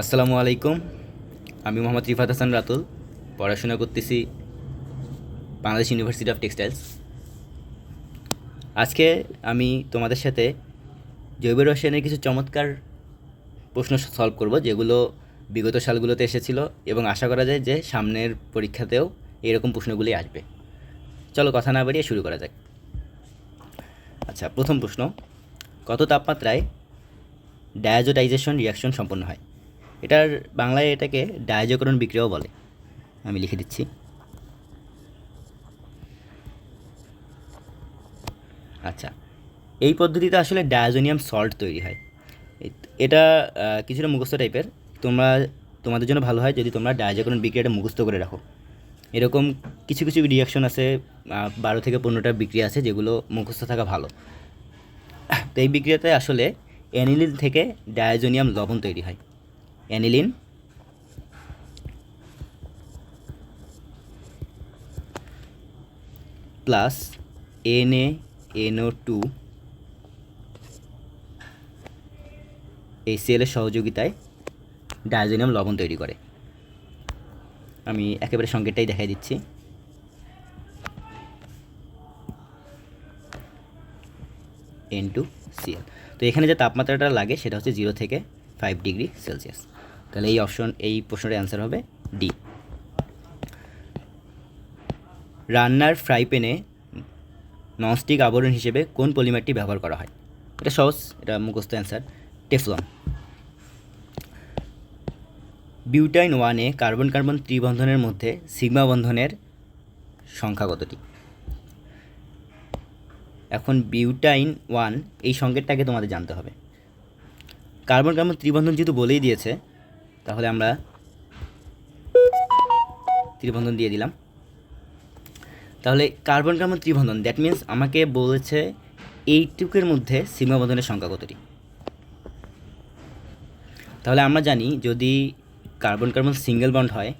আসসালামু আলাইকুম। আমি মোহাম্মদ রিফাত হাসান রাতুল। পড়াশোনা করতেছি বাংলাদেশ ইউনিভার্সিটি অফ টেক্সটাইলস আজকে আমি তোমাদের সাথে জৈব রসায়নের কিছু চমৎকার প্রশ্ন সলভ করব, যেগুলো বিগত সালগুলোতে এসেছিল এবং আশা করা যায় যে সামনের পরীক্ষাতেও এরকম প্রশ্নগুলি আসবে। চলো কথা না বাড়িয়ে শুরু করা যাক। আচ্ছা প্রথম প্রশ্ন, কত তাপমাত্রায় ডায়াজোটাইজেশন রিয়াকশন সম্পন্ন হয়? এটার বাংলায় এটাকে ডায়াজকরণ বিক্রিয়াও বলে। আমি লিখে দিচ্ছি। আচ্ছা এই পদ্ধতিতে আসলে ডায়াজোনিয়াম সল্ট তৈরি হয়। এটা কিছুটা মুখস্থ টাইপের। তোমরা, তোমাদের জন্য ভালো হয় যদি তোমরা ডায়াজকরণ বিক্রিয়াটা মুখস্থ করে রাখো। এরকম কিছু কিছু রিয়াকশন আছে বারো থেকে পনেরোটা বিক্রিয়া আছে যেগুলো মুখস্থ থাকা ভালো। তো এই বিক্রিয়াতে আসলে অ্যানিলিন থেকে ডায়াজোনিয়াম লবণ তৈরি হয়। Aniline. Plus N NO two. এই সেলের সহযোগিতায় ডায়াজোনিয়াম লবণ তৈরি করে। আমি একেবারে সংকেতটাই দেখাই দিচ্ছি। এন টু সিএল তো এখানে যে তাপমাত্রাটা লাগে সেটা হচ্ছে জিরো থেকে ফাইভ ডিগ্রি সেলসিয়াস তাহলে এই অপশন এই প্রশ্নের অ্যান্সার হবে ডি রান্নার ফ্রাই প্যানে ননস্টিক আবরণ হিসেবে কোন পলিমারটি ব্যবহার করা হয়? এটা সহজ, এটা মুখস্থ অ্যান্সার টেফলন বিউটাইন ওয়ানে কার্বন কার্বন ত্রিবন্ধনের মধ্যে সিগমা বন্ধনের সংখ্যা কতটি? এখন বিউটাইন ওয়ান এই সংকেতটাকে তোমাদের জানতে হবে। কার্বন কার্বন ত্রিবন্ধন যেহেতু বলেই দিয়েছে তাহলে আমরা ত্রিবন্ধন দিয়ে দিলাম। তাহলে কার্বন কার্বন ত্রিবন্ধন দ্যাট মিন্স আমাকে বলেছে এইটুকের মধ্যে সিগমা বন্ধনের সংখ্যা কতটি? তাহলে আমরা জানি যদি কার্বন কার্বন সিঙ্গেল বন্ড হয়,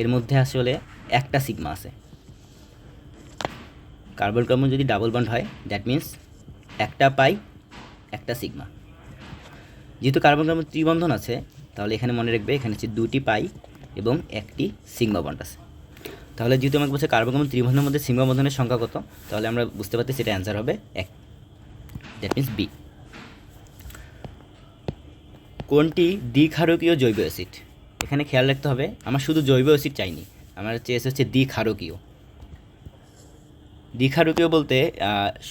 এর মধ্যে আসলে একটা সিগমা আছে। কার্বন কার্বন যদি ডাবল বন্ড হয় দ্যাট মিন্স একটা পাই একটা সিগমা। যেহেতু কার্বন কার্বন ত্রিবন্ধন আছে তাহলে এখানে মনে রাখবে, এখানে হচ্ছে দুটি পাই এবং একটি সিগমা বন্ড আছে। তাহলে যেহেতু আমাকে বলছে কার্বন কার্বন ত্রিবন্ধনের মধ্যে সিগমা বন্ধনের সংখ্যা কত, তাহলে আমরা বুঝতে পারছি সেটা অ্যান্সার হবে এক। দ্যাট মিন্স বি কোনটি দ্বিক্ষারকীয় জৈব অ্যাসিড? এখানে খেয়াল রাখতে হবে, আমার শুধু জৈব অ্যাসিড চাইনি, আমার চেয়েছে হচ্ছে দ্বিক্ষারকীয়। দ্বিক্ষারকীয় বলতে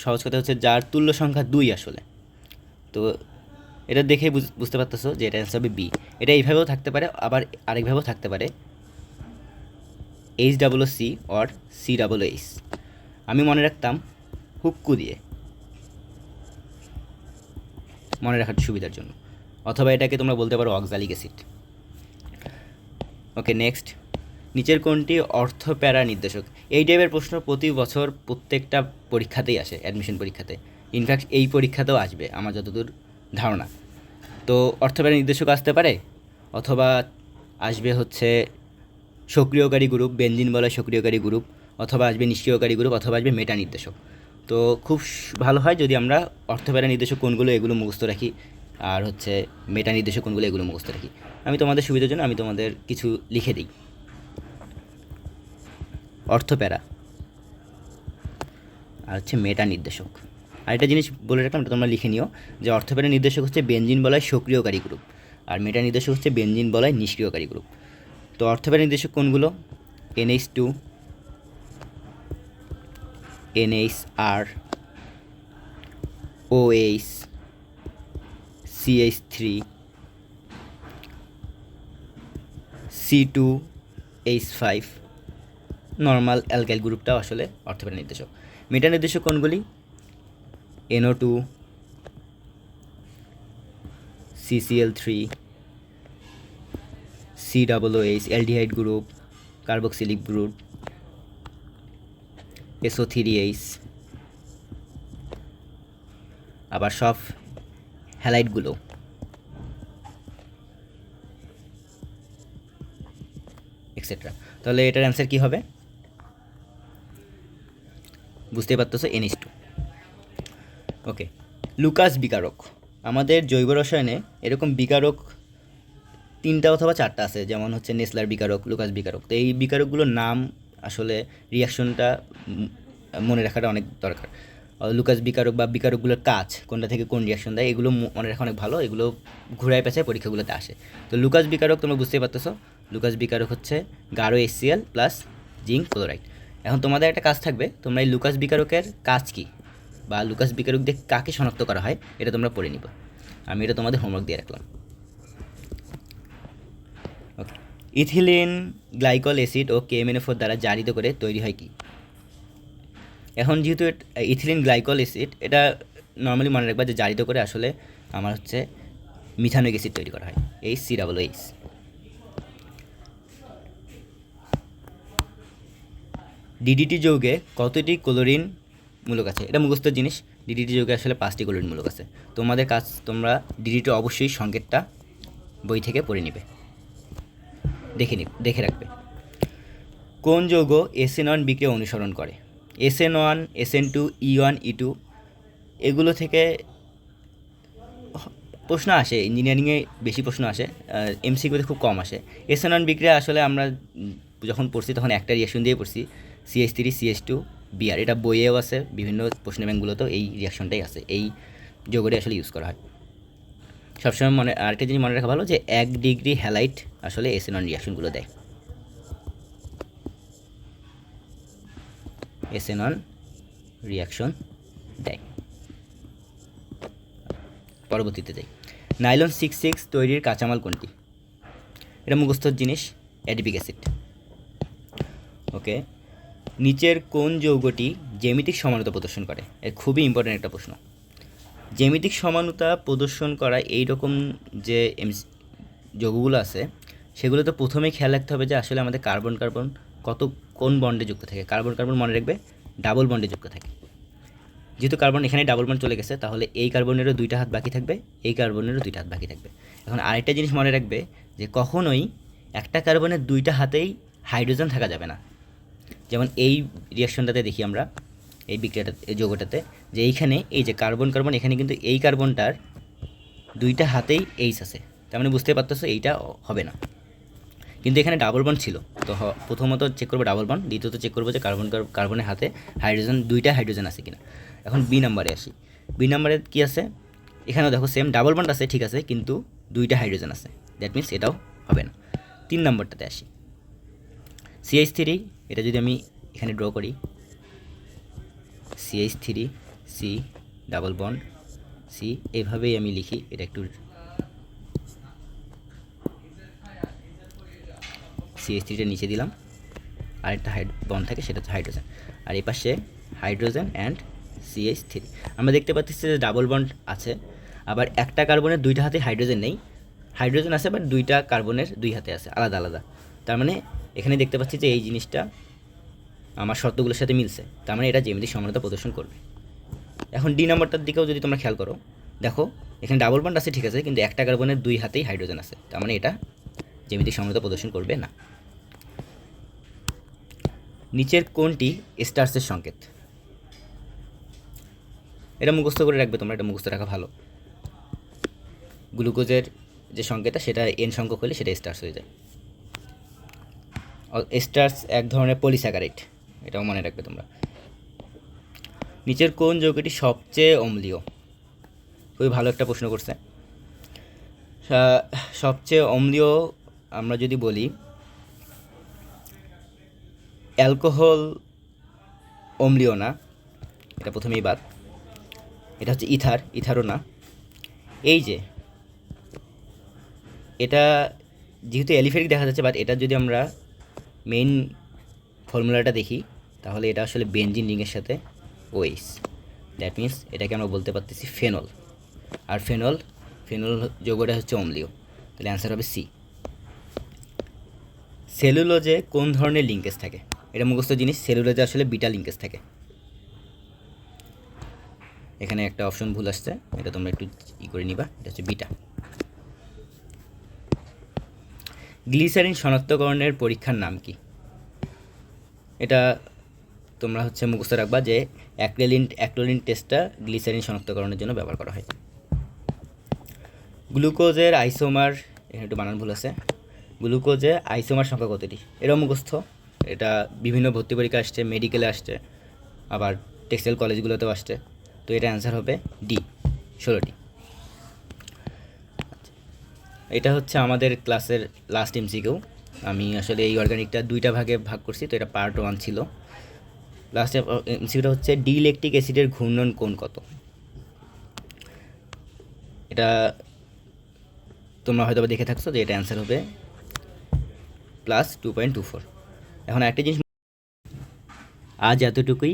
সহজ কথা হচ্ছে যার তুল্য সংখ্যা দুই আসলে। তো এটা দেখে বুঝ- বুঝতে পারতেছো যে এটা অ্যান্সার হবে বি এটা এইভাবেও থাকতে পারে, আবার আরেকভাবেও থাকতে পারে। H double C or C double H আমি মনে রাখতাম হুক্কু দিয়ে। মনে রাখার সুবিধার জন্য। অথবা এটাকে তোমরা বলতে পারো অক্সালিক অ্যাসিড ওকে নেক্সট নিচের কোনটি অর্থ প্যারা নির্দেশক? এই টাইপের প্রশ্ন প্রতি বছর প্রত্যেকটা পরীক্ষাতেই আসে অ্যাডমিশন পরীক্ষাতে। ইনফ্যাক্ট এই পরীক্ষাতেও আসবে, আমার যতদূর ধারণা। তো অর্থ প্যারা নির্দেশক আসতে পারে? অথবা আসবে হচ্ছে সক্রিয়কারী গ্রুপ বেঞ্জিন বলা সক্রিয়কারী গ্রুপ, অথবা আসবে নিষ্ক্রিয়কারী গ্রুপ, অথবা আসবে মেটা নির্দেশক। তো খুব ভালো হয় যদি আমরা অর্থপ্যারা নির্দেশক কোনগুলো এগুলো মুখস্থ রাখি, আর হচ্ছে মেটা নির্দেশক কোনগুলো এগুলো মুখস্থ রাখি। আমি তোমাদের সুবিধার জন্য আমি তোমাদের কিছু লিখে দিই। অর্থপ্যারা। আর হচ্ছে মেটা নির্দেশক। আরেকটা জিনিস বলে রাখলাম, এটা তোমরা লিখে নিও, যে অর্থপ্যারা নির্দেশক হচ্ছে বেঞ্জিন বলায় সক্রিয়কারী গ্রুপ আর মেটা নির্দেশক হচ্ছে বেঞ্জিন বলায় নিষ্ক্রিয়কারী গ্রুপ তো অর্থপ্যারা নির্দেশক কোনগুলো? NH two, NH R, OH, CH three, C two, H five, normal alkyl গ্রুপটাও আসলে অর্থপ্যারা নির্দেশক। মেটা নির্দেশক কোনগুলি? NO two CCl three C H aldehyde group three H আবার সব হ্যালাইটগুলো এক্সেট্রা তাহলে এটার অ্যান্সার কী হবে? বুঝতেই পারতেছো? এনএস টু ওকে লুকাস বিকারক আমাদের জৈব রসায়নে এরকম বিকারক তিনটা অথবা চারটা আছে, যেমন হচ্ছে নেসলার বিকারক লুকাস বিকারক তো এই বিকারকগুলোর নাম আসলে রিয়াকশনটা মনে রাখাটা অনেক দরকার। লুকাস বিকারক বা বিকারকগুলোর কাজ, কোনটা থেকে কোন রিয়াকশন দেয়, এগুলো মনে রাখা অনেক ভালো। এগুলো ঘুরায় পেঁচায় পরীক্ষাগুলোতে আসে। তো লুকাস বিকারক তোমরা বুঝতেই পারতেছো। লুকাস বিকারক হচ্ছে গাঢ় এসিএল প্লাস জিঙ্ক ক্লোরাইড এখন তোমাদের একটা কাজ থাকবে। তোমরা এই লুকাস বিকারকের কাজ কী? বা লুকাস বিকারক দিয়ে কাকে শনাক্ত করা হয়, এটা তোমরা পড়ে নিবা। আমি এটা তোমাদের হোমওয়ার্ক দিয়ে রাখলাম। ওকে ইথিলিন, গ্লাইকল অ্যাসিড ও কেএমএনএফোর দ্বারা জারিত করে তৈরি হয় কি? এখন যেহেতু ইথিলিন, গ্লাইকল অ্যাসিড, এটা নর্মালি মনে রাখবা যে জারিত করে আসলে আমার হচ্ছে মিথানোইক অ্যাসিড তৈরি করা হয় H C double H DDT যৌগে কতটি ক্লোরিন মূলক আছে। এটা মুখস্থ জিনিস। ডিডিটি যৌগে আসলে পাঁচটি ক্লোরিন মূলক আছে। তোমাদের কাজ, তোমরা ডিডিটি অবশ্যই সংকেতটা বই থেকে পড়ে নিবে। দেখে নি দেখে রাখবে। কোন যৌগ এসএন ওয়ান বিকে অনুসরণ করে? SN one SN two E one E two এগুলো থেকে প্রশ্ন আসে ইঞ্জিনিয়ারিংয়ে বেশি প্রশ্ন আসে এমসিকিউতে খুব কম আসে। এসএন ওয়ান বিক্রিয়া আসলে আমরা যখন পড়ছি তখন একটা রিয়াকশন দিয়ে পড়ছি CS three CS two BR, এটা বইয়েও আছে, বিভিন্ন প্রশ্ন ব্যাংকগুলোতেও এই রিয়াকশনটাই আছে, এই যৌগটি আসলে ইউজ করা হয়। সবসময় মনে, আরেকটা জিনিস মনে রাখা ভালো যে এক ডিগ্রি হ্যালাইট আসলে এসএন ওয়ান রিয়াকশনগুলো দেয়। এসএন ওয়ান রিয়াকশন দেয়। পরবর্তীতে যাই নাইলন সিক্স সিক্স তৈরির কাঁচামাল কোনটি? এটা মুখস্থর জিনিস, অ্যাডিপিক অ্যাসিড। ওকে নিচের কোন যৌগটি জ্যামিতিক সমানতা প্রদর্শন করে? এ খুবই ইম্পর্ট্যান্ট একটা প্রশ্ন। জ্যামিতিক সমানতা প্রদর্শন করা এই রকম যে যৌগগুলো আছে, সেগুলো তো প্রথমেই খেয়াল রাখতে হবে যে আসলে আমাদের কার্বন কার্বন কত, কোন বন্ডে যুক্ত থাকে। কার্বন কার্বন মনে রাখবে ডাবল বন্ডে যুক্ত থাকে। যেহেতু কার্বন এখানে ডাবল বন্ড চলে গেছে, তাহলে এই কার্বনেরও দুইটা হাত বাকি থাকবে, এই কার্বনেরও দুইটা হাত বাকি থাকবে। এখন আরেকটা জিনিস মনে রাখবে যে কখনোই একটা কার্বনের দুইটা হাতেই হাইড্রোজেন থাকা যাবে না। যেমন এই রিয়াকশনটাতে দেখি আমরা, এই বিক্রিয়াটা, এই যৌগটাতে, যে এইখানে এই যে কার্বন কার্বন এখানে কিন্তু এই কার্বনটার দুইটা হাতেই এইচ আছে। তার মানে বুঝতে পারতেছো এইটা হবে না। কিন্তু এখানে ডাবল বন্ড ছিল। তো প্রথমত চেক করব ডাবল বন্ড দ্বিতীয়ত চেক করব যে কার্বন কার্বনের হাতে হাইড্রোজেন দুইটা হাইড্রোজেন আছে কিনা। এখন বি নাম্বারে আসি। বি নাম্বারে কি আছে? এখানেও দেখো সেম ডাবল বন্ড আছে, ঠিক আছে, কিন্তু দুইটা হাইড্রোজেন আছে। দ্যাট মিন্স এটাও হবে না। তিন নম্বরটাতে আসি। সিএইচ থ্রি এটা যদি আমি এখানে ড্র করি CH three C double bond C এইভাবেই আমি লিখি, এটা একটু সিএইচ থ্রিটা নিচে দিলাম, আরেকটা হাইড বন্ড থাকে, সেটা হচ্ছে হাইড্রোজেন আর এই পাশে হাইড্রোজেন অ্যান্ড সিএইচ থ্রি আমরা দেখতে পাচ্ছি যে ডাবল বন্ড আছে, আবার একটা কার্বনের দুইটা হাতে হাইড্রোজেন নেই হাইড্রোজেন আছে বাট দুইটা কার্বনের দুই হাতে আছে, আলাদা আলাদা, তার মানে এখানে দেখতে পাচ্ছি যে এই জিনিসটা আমার শর্তগুলোর সাথে মিলছে। তার মানে এটা জ্যামিতিক সমানতা প্রদর্শন করবে। এখন ডি নাম্বারটার দিকেও যদি তোমরা খেয়াল করো, দেখো, এখানে ডাবল বন্ড আছে, ঠিক আছে, কিন্তু একটা কার্বনের দুই হাতেই হাইড্রোজেন আছে। তার মানে এটা জ্যামিতিক সমানতা প্রদর্শন করবে না। নিচের কোনটি স্টার্সের সংকেত? এটা মুখস্থ করে রাখবে তোমরা, এটা মুখস্থ রাখা ভালো। গ্লুকোজের যে সংকেতটা, সেটা এন সংখ্যক হলে সেটা স্টার্স হয়ে যায়। স্টার্স এক ধরনের পলিস্যাকারাইড এটাও মনে রাখবে তোমরা। নিচের কোন যৌগটি সবচেয়ে অম্লীয়? খুবই ভালো একটা প্রশ্ন করছে। সবচেয়ে অম্লীয় আমরা যদি বলি, অ্যালকোহল অম্লীয় না, এটা প্রথমেই বাদ। এটা হচ্ছে ইথার, ইথারও না। এই যে, এটা যেহেতু এলিফেটিক দেখা যাচ্ছে বাট এটা যদি আমরা মেইন ফর্মুলাটা দেখি, তাহলে এটা আসলে বেনজিন রিংয়ের সাথে ওইস দ্যাট মিন্স এটাকে আমরা বলতে পারতেছি ফেনল আর ফেনল ফেনল যৌগটা হচ্ছে অম্লীয়। তাহলে অ্যান্সার হবে সি সেলুলোজে কোন ধরনের লিঙ্কেজ থাকে? এটা মুখস্থ জিনিস সেলুলোজে আসলে বিটা লিঙ্কেজ থাকে। এখানে একটা অপশন ভুল আসছে, এটা তোমরা একটু ই করে নিবা, এটা হচ্ছে বিটা গ্লিসারিন শনাক্তকরণের পরীক্ষার নাম কি? এটা তোমরা হচ্ছে মুখস্থ রাখবা যে অ্যাক্রেলিন অ্যাক্লোলিন টেস্টটা গ্লিসারিন শনাক্তকরণের জন্য ব্যবহার করা হয়। গ্লুকোজের আইসোমার, এখানে একটু বানান ভুল আছে। গ্লুকোজে আইসোমার সংখ্যা কতটি? এরও মুখস্থ। এটা বিভিন্ন ভর্তি পরীক্ষা আসছে, মেডিকেলে আসছে, আবার টেক্সটাইল কলেজগুলোতেও আসছে। তো এটা অ্যান্সার হবে ডি, ষোলোটি। এটা হচ্ছে আমাদের ক্লাসের লাস্ট এমসিকিউ আমি আসলে এই অর্গানিকটা দুইটা ভাগে ভাগ করছি, তো এটা পার্ট ওয়ান ছিল। লাস্ট এমসিকিউটা হচ্ছে ডি ইলেকট্রিক অ্যাসিডের ঘূর্ণন কোণ কত? এটা তোমরা হয়তো দেখে থাকছো যে এটা অ্যান্সার হবে plus two point two four এখন একটা জিনিস আজ এতটুকুই।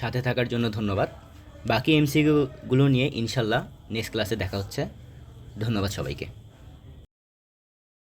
সাথে থাকার জন্য ধন্যবাদ। বাকি এমসিকিউগুলো নিয়ে ইনশাল্লাহ নেক্সট ক্লাসে দেখা হচ্ছে। ধন্যবাদ সবাইকে।